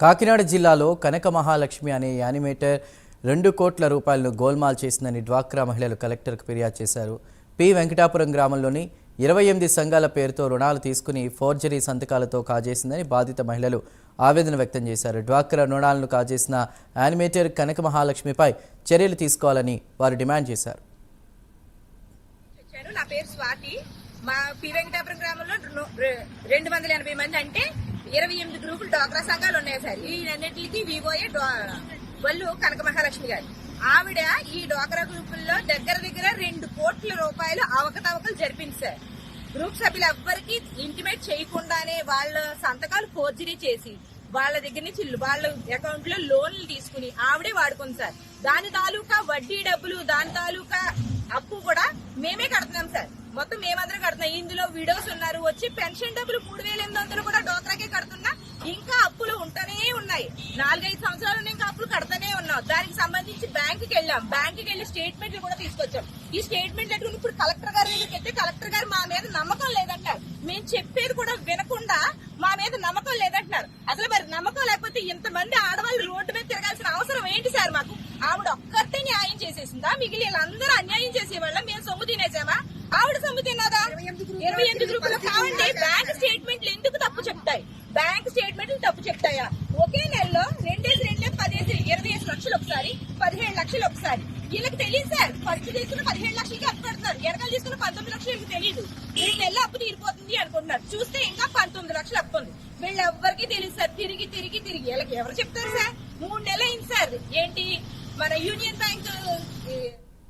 కాకినాడ జిల్లాలో కనక మహాలక్ష్మి అనే యానిమేటర్ రెండు కోట్ల రూపాయలను గోల్మాల్ చేసిందని డ్వాక్రా మహిళలు కలెక్టర్కు ఫిర్యాదు చేశారు. పి. వెంకటాపురం గ్రామంలోని ఇరవై ఎనిమిది సంఘాల పేరుతో రుణాలు తీసుకుని ఫోర్జరీ సంతకాలతో కాజేసిందని బాధిత మహిళలు ఆవేదన వ్యక్తం చేశారు. డ్వాక్రా రుణాలను కాజేసిన యానిమేటర్ కనక మహాలక్ష్మిపై చర్యలు తీసుకోవాలని వారు డిమాండ్ చేశారు. నా పేరు స్వాతి. మా పి. వెంకటాపురం గ్రామంలో రెండు వందల ఎనభై మంది అంటే ఇరవై ఎనిమిది గ్రూపులు డ్వాక్రా సంఘాలు ఉన్నాయి సార్. ఈ అన్నింటికి వివోయే వాళ్ళు కనక మహాలక్ష్మి గారు. ఆవిడ ఈ డ్వాక్రా గ్రూపుల్లో దగ్గర దగ్గర రెండు కోట్ల రూపాయలు అవకతవకలు జరిపింది సార్. గ్రూప్ సభ్యులు ఎవ్వరికి ఇంటిమేట్ చేయకుండానే వాళ్ళ సంతకాలు ఫోర్జరీ చేసి వాళ్ళ దగ్గర నుంచి వాళ్ళ అకౌంట్లో లోన్లు తీసుకుని ఆవిడే వాడుకుంది సార్. దాని తాలూకా వడ్డీ డబ్బులు దాని తాలూకా అప్పు కూడా మేమే కడుతున్నాం మొత్తం మేమందరం కడుతున్నాం. ఇందులో విడోస్ ఉన్నారు. వచ్చి పెన్షన్ డబ్బులు మూడు వేల ఎనిమిది వందలు కూడా డోక్రాకే కడుతున్నా. ఇంకా అప్పులు ఉంటూనే ఉన్నాయి. నాలుగైదు సంవత్సరాలు ఇంకా అప్పులు కడతానే ఉన్నాం. దానికి సంబంధించి బ్యాంకుకి వెళ్ళాం. బ్యాంకుకి వెళ్ళి స్టేట్మెంట్లు కూడా తీసుకొచ్చాం. ఈ స్టేట్మెంట్ ఎట్టుకుని ఇప్పుడు కలెక్టర్ గారి దగ్గరికి వెళ్తే కలెక్టర్ గారు మా మీద నమ్మకం లేదంటారు మేము చెప్పేది కూడా వినకుండా మా మీద నమ్మకం లేదంటున్నారు. అసలు మరి నమ్మకం లేకపోతే ఇంతమంది ఆడవాళ్ళు రోడ్డు మీద తిరగాల్సిన అవసరం ఏంటి సార్ మాకు? ఆవిడ ఒక్కరితే న్యాయం చేసేసిందా? మిగిలిన వీళ్ళందరూ అన్యాయం చేసే వాళ్ళ మేము సొమ్ము తినేసామా? ఇరవై ఎనిమిది గ్రూపులు కావండి. బ్యాంక్ స్టేట్మెంట్లు ఎందుకు తప్పు చెప్తాయి? బ్యాంక్ స్టేట్మెంట్లు తప్పు చెప్తాయా? ఒకే నెలలో రెండేసి రెండే పదిహేను ఇరవై ఐదు లక్షలు ఒకసారి పదిహేడు లక్షలు ఒకసారి. వీళ్ళకి తెలియదు సార్. ఖర్చు తీసుకున్న పదిహేడు లక్షలకి అప్పు కడుతున్నారు. వెనకాల తీసుకున్న పంతొమ్మిది లక్షలు వీళ్ళకి తెలియదు. రెండు నెల అప్పు తీరిపోతుంది అనుకుంటున్నారు. చూస్తే ఇంకా పంతొమ్మిది లక్షలు అప్పు ఉంది. వీళ్ళు ఎవరికి తెలియదు సార్. తిరిగి తిరిగి తిరిగి. వీళ్ళకి ఎవరు చెప్తారు సార్? మూడు నెలలు అయింది సార్. ఏంటి? మన యూనియన్ బ్యాంక్